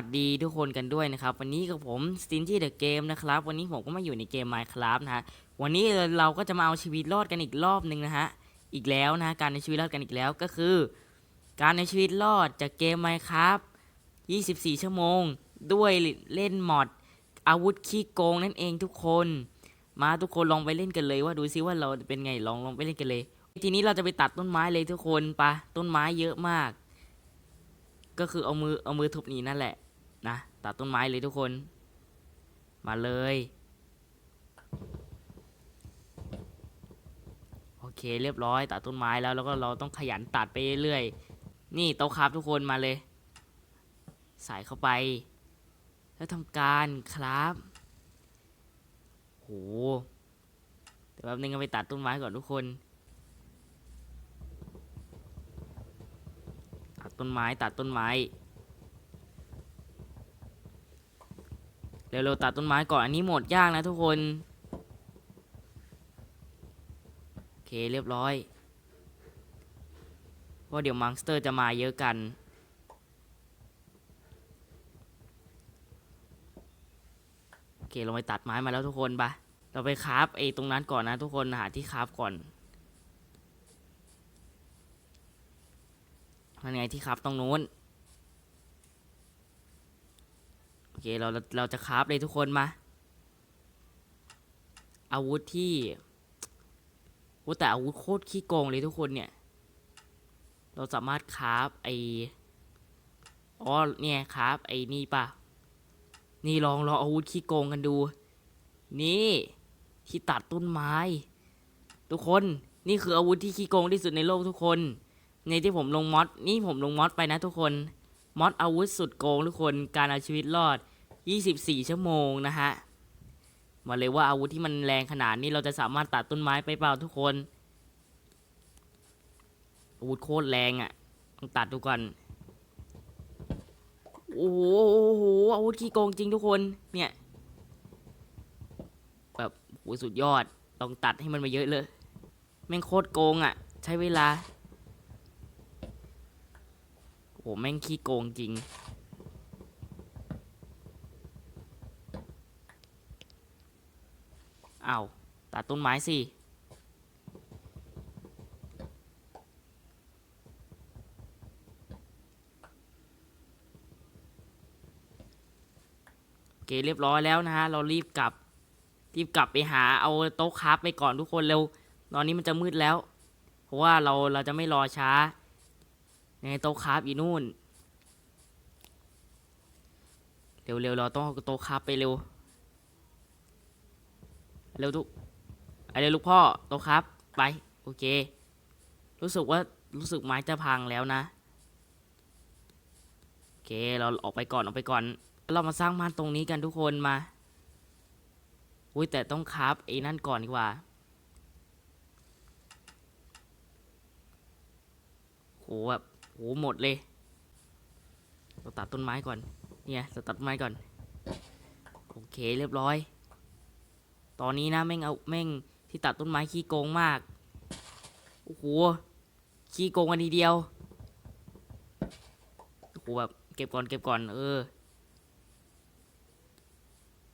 วัสดีทุกคนกันด้วยนะครับ วันนี้กับผมสตินที่เดอะเกมนะครับ วันนี้ผมก็มาอยู่ในเกม Minecraft นะฮะวันนี้เราก็จะมาเอาชีวิตรอดกันอีกรอบหนึ่งนะฮะอีกแล้วนะการในชีวิตรอดกันอีกแล้วก็คือ การในชีวิตรอดจากเกม Minecraft 24 ชั่วโมง ด้วยเล่นมอดอาวุธขี้โกงนั่นเองทุกคน มาทุกคนลองไปเล่นกันเลยว่าดูซิว่าเราเป็นไงลองลองไปเล่นกันเลย ทีนี้เราจะไปตัดต้นไม้เลยทุกคนปะต้นไม้เยอะมากก็คือเอามือเอามือทุบนีนั่นแหละ นะตัดต้นไม้เลยทุกคน มาเลย โอเคเรียบร้อย ตัดต้นไม้แล้วแล้วก็เราต้องขยันตัดไปเรื่อยๆนี่โต๊ะครับทุกคนมาเลย ใส่เข้าไป แล้วทำการครับโหเดี๋ยวแป๊บนึงก็ไปตัดต้นไม้ก่อนทุกคนตัดต้นไม้ตัดต้นไม้ เร็วๆตัดต้นไม้ก่อนอันนี้หมดยากนะทุกคนโอเคเรียบร้อยเพราะเดี๋ยวมังสเตอร์จะมาเยอะกัน โอเคเราไปตัดไม้มาแล้วทุกคนปะเราไปคราฟไอ้ตรงนั้นก่อนนะทุกคนหาที่คราฟก่อนนั่นไงที่คราฟตรงนู้น โอ เคเราเราเราจะคราฟเลยทุกคนมา อาวุธที่โอ้แต่อาวุธโคตรขี้โกงเลยทุกคนเนี่ย เราสามารถคราฟไออ๋อเนี่ยคราฟไอนี่ป่ะนี่ลองลองอาวุธขี้โกงกันดู นี่ ที่ตัดต้นไม้ ทุกคนนี่คืออาวุธที่ขี้โกงที่สุดในโลกทุกคน ในที่ผมลงมอดนี่ผมลงมอดไปนะทุกคนมอดอาวุธสุดโกงทุกคนการเอาชีวิตรอด 24 ชั่วโมงนะฮะ มาเลยว่าอาวุธที่มันแรงขนาดนี้เราจะสามารถตัดต้นไม้ไปเปล่าทุกคน อาวุธโคตรแรงอะ่ะต้องตัดดูก่อนโอ้โหอาวุธขี้โกงจริงทุกคนเนี่ยแบบโหสุดยอดต้องตัดให้มันมาเยอะเลยแม่งโคตรโกงอะ่ะ ใช้เวลาโอ้แม่งขี้โกงจริง เอา ตัดต้นไม้สิ โอเคเรียบร้อยแล้วนะฮะ เรารีบกลับ รีบกลับไปหาเอาโต๊ะคราฟไปก่อนทุกคนเร็ว ตอนนี้มันจะมืดแล้ว เพราะว่าเราเราจะไม่รอช้า ในโต๊ะคราฟอยู่นู่น เร็วๆเราต้องเอาโต๊ะคราฟไปเร็ว เร็วทุกไอเร็วลูกพ่อโตครับ ไป โอเค รู้สึกว่ารู้สึกไม้จะพังแล้วนะ โอเค เราออกไปก่อนออกไปก่อน เรามาสร้างบ้านตรงนี้กันทุกคนมา อุ้ยแต่ต้องคราฟไอ้นั่นก่อนดีกว่า โหแบบโหหมดเลย เราตัดต้นไม้ก่อน เนี่ยเราตัดไม้ก่อน โอเคเรียบร้อย ตอนนี้นะแม่งเอาแม่งที่ตัดต้นไม้ขี้โกงมาก โอ้โห ขี้โกงกันทีเดียว โอ้โหแบบเก็บก่อนเก็บก่อนเออ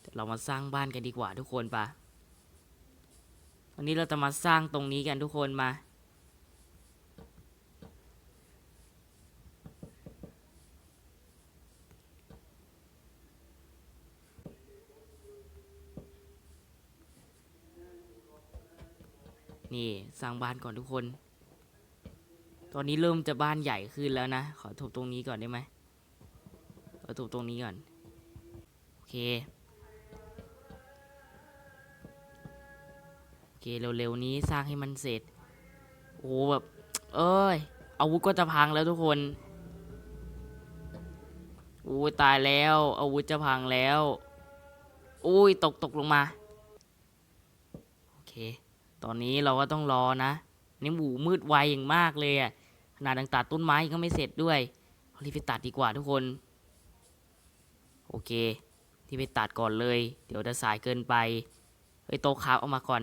เดี๋ยวเรามาสร้างบ้านกันดีกว่าทุกคนปะวันนี้เราจะมาสร้างตรงนี้กันทุกคนมา นี่ สร้างบ้านก่อนทุกคน ตอนนี้เริ่มจะบ้านใหญ่ขึ้นแล้วนะ ขอทุบตรงนี้ก่อนได้ไหมขอทุบตรงนี้ก่อน โอเค โอเคเร็วๆนี้สร้างให้มันเสร็จ โอ้แบบ เอ้ย อาวุธก็จะพังแล้วทุกคนอู้ตายแล้ว อาวุธจะพังแล้ว อุ้ยตกตกลงมา โอเค ตอนนี้เราก็ต้องรอนะนี่หมูมืดไวอย่างมากเลยอะขนาดดังตัดต้นไม้ก็ไม่เสร็จด้วยเอารีบไปตัดดีกว่าทุกคน โอเค ที่ไปตัดก่อนเลย เดี๋ยวจะสายเกินไปเฮ้ยโตะคาฟเอามาก่อน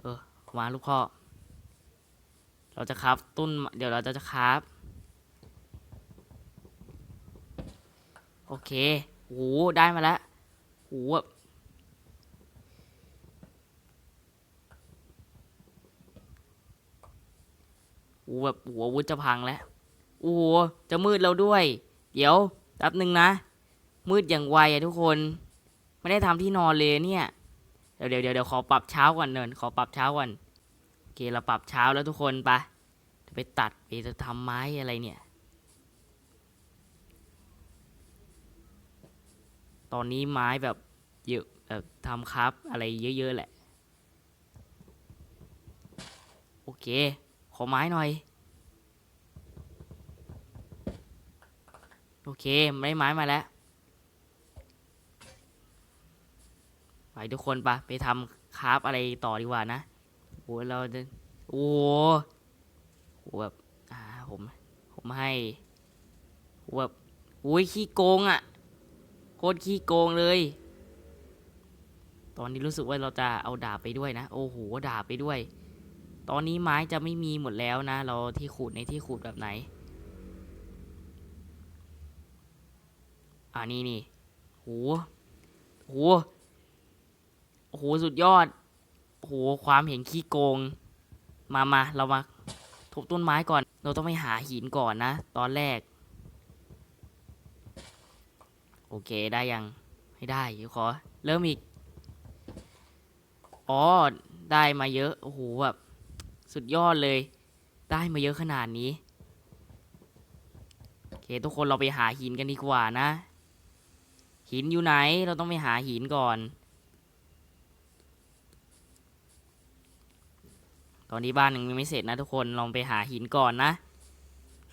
เออมาลูกพ่อ เราจะคราฟต้น เดี๋ยวเราจะจะคราฟโอเคโหได้มาแล้วโอ้โหแบบ โอ้แบบหัววุธจะพังแล้วโอ้โหจะมืดแล้วด้วย เดี๋ยวแป๊บหนึ่งนะ มืดอย่างไวอะทุกคน ไม่ได้ทำที่นอนเลยเนี่ยเดี๋ยวเดี๋ยวเดี๋ยวเดี๋ยวขอปรับเช้าก่อนเนินขอปรับเช้าก่อนโอเคเราปรับเช้าแล้วทุกคนไปจะไปตัดไปจะทำไม้อะไรเนี่ย ตอนนี้ไม้แบบเยอะแบบทำครับอะไรเยอะๆแหละ โอเค ขอไม้หน่อย โอเคได้ไม้มาแล้ว ไปทุกคนปะไปทำคราฟอะไรต่อดีกว่านะโอ้เราจะโอ้โหแบบอ่าผมผมให้แบบอุ้ยขี้โกงอะ่ะโคตรขี้โกงเลย ตอนนี้รู้สึกว่าเราจะเอาดาบไปด้วยนะ โอ้โหดาบไปด้วย ตอนนี้ไม้จะไม่มีหมดแล้วนะ เราที่ขูดในที่ขูดแบบไหน อ่านี่นี่โหโหโอ้โหสุดยอดโอ้โหความเห็นขี้โกง มามาเรามาทุบต้นไม้ก่อน เราต้องไปหาหินก่อนนะ ตอนแรก โอเคได้ยังให้ได้ขอ เริ่มอีก อ๋อ ได้มาเยอะ โอ้โหแบบ สุดยอดเลย ได้มาเยอะขนาดนี้ โอเคทุกคนเราไปหาหินกันดีกว่านะ หินอยู่ไหน เราต้องไปหาหินก่อน ตอนนี้บ้านยังไม่เสร็จนะทุกคนลองไปหาหินก่อนนะ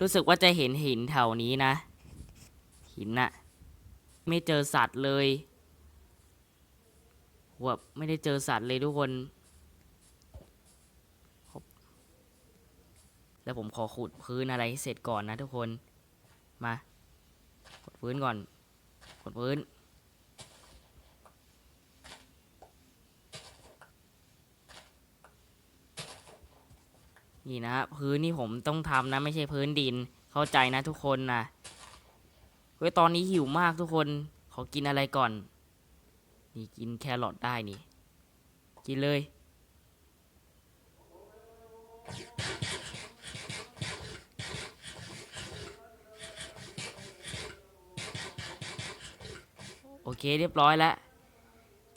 รู้สึกว่าจะเห็นหินแถวนี้นะ หินน่ะ ไม่เจอสัตว์เลยแบบไม่ได้เจอสัตว์เลยทุกคน แล้วผมขอขุดพื้นอะไรให้เสร็จก่อนนะทุกคน มา กดพื้นก่อน กดพื้น นี่นะฮะพื้นนี่ผมต้องทำนะ ไม่ใช่พื้นดิน เข้าใจนะทุกคนนะเฮ้ยตอนนี้หิวมากทุกคน ขอกินอะไรก่อน นี่กินแครอทได้นี่ กินเลย โอเคเรียบร้อยแล้ว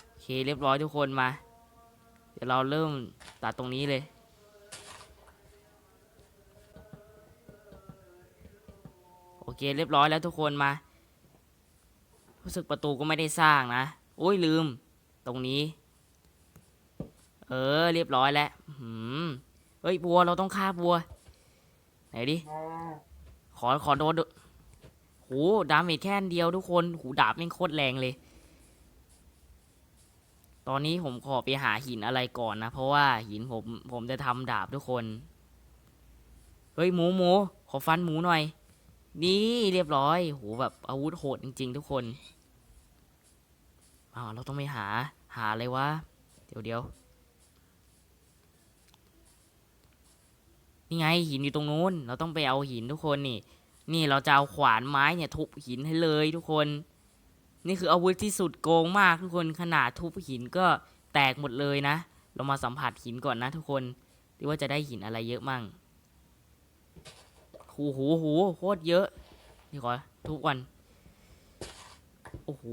โอเคเรียบร้อยทุกคนมา เดี๋ยวเราเริ่มตัดตรงนี้เลยโอเคเรียบร้อยแล้วทุกคนมา รู้สึกประตูก็ไม่ได้สร้างนะโอ้ยลืม ตรงนี้ เออ เรียบร้อยแล้วหืมเฮ้ยบัวเราต้องฆ่าบัว ไหนดิ ขอขอโดน โหดาเมจแค่นเดียวทุกคนหูดาบแม่งโคตรแรงเลย ตอนนี้ผมขอไปหาหินอะไรก่อนนะ เพราะว่าหินผมผมจะทำดาบทุกคน เฮ้ยหมูหมูขอฟันหมูหน่อย นี่เรียบร้อยโหแบบอาวุธโหดจริง ๆ ทุกคนอ้าวเราต้องไปหาหาอะไรวะ เดี๋ยวเดี๋ยวนี่ไงหินอยู่ตรงนู้น เราต้องไปเอาหินทุกคนนี่ นี่เราจะเอาขวานไม้เนี่ยทุบหินให้เลยทุกคน นี่คืออาวุธที่สุดโกงมากทุกคนขนาดทุบหินก็แตกหมดเลยนะ เรามาสัมผัสหินก่อนนะทุกคนดูว่าจะได้หินอะไรเยอะมั่งหูหูหูโคตรเยอะ นี่ขอทุกวันโอ้โห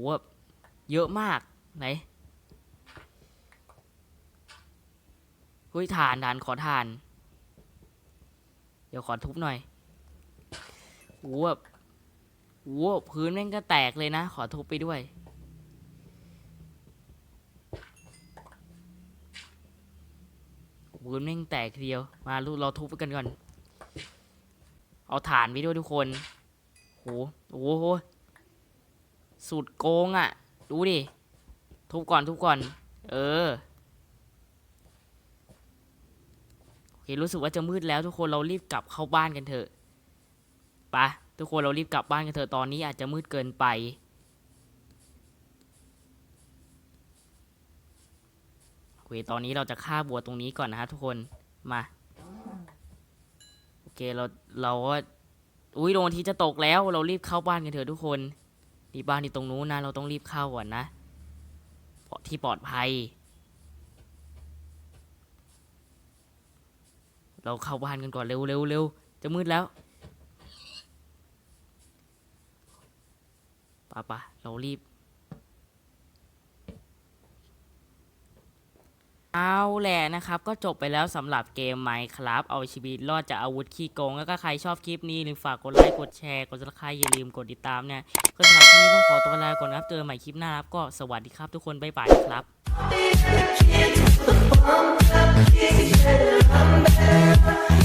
เยอะมากไหนเฮ้ยฐานฐานขอฐาน เดี๋ยวขอทุบหน่อย โอ้โหแบบโอ้พื้นแม่งก็แตกเลยนะ ขอทุบไปด้วย พื้นแม่งแตกเดียว มาลูกเราทุบกันก่อน เอาฐานไปด้วยทุกคนโหโอ้โหสุดโกงอะ่ะ ดูดิ ทุบก่อนทุบก่อน เออโอเครู้สึกว่าจะมืดแล้วทุกคนเรารีบกลับเข้าบ้านกันเถอะ ปะทุกคนเรารีบกลับบ้านกันเถอะตอนนี้อาจจะมืดเกินไปโอเคตอนนี้เราจะฆ่าบัวตรงนี้ก่อนนะฮะทุกคนมาโอเคเราเราก็อุ้ยโดนทีจะตกแล้วเรารีบเข้าบ้านกันเถอะทุกคนนี่บ้านที่ตรงนู้นนะเราต้องรีบเข้าก่อนนะเพราะที่ปลอดภัย เราเข้าบ้านกันก่อนเร็วเร็วเร็วจะมืดแล้ว ป่ะป่ะเรารีบ เอาแหละนะครับ ก็จบไปแล้วสำหรับเกมไมค์ครับ เอาชีวิตรอดจากอาวุธขี้โกง แล้วก็ใครชอบคลิปนี้หรือฝากกดไลค์ กดแชร์ กดซับสไครต์อย่าลืมกดติดตามเนี่ย ก็สำหรับที่นี้ต้องขอตัวลาก่อนนะครับเจอกันใหม่คลิปหน้าครับก็สวัสดีครับทุกคนบ๊ายบายครับ Together, I'm better.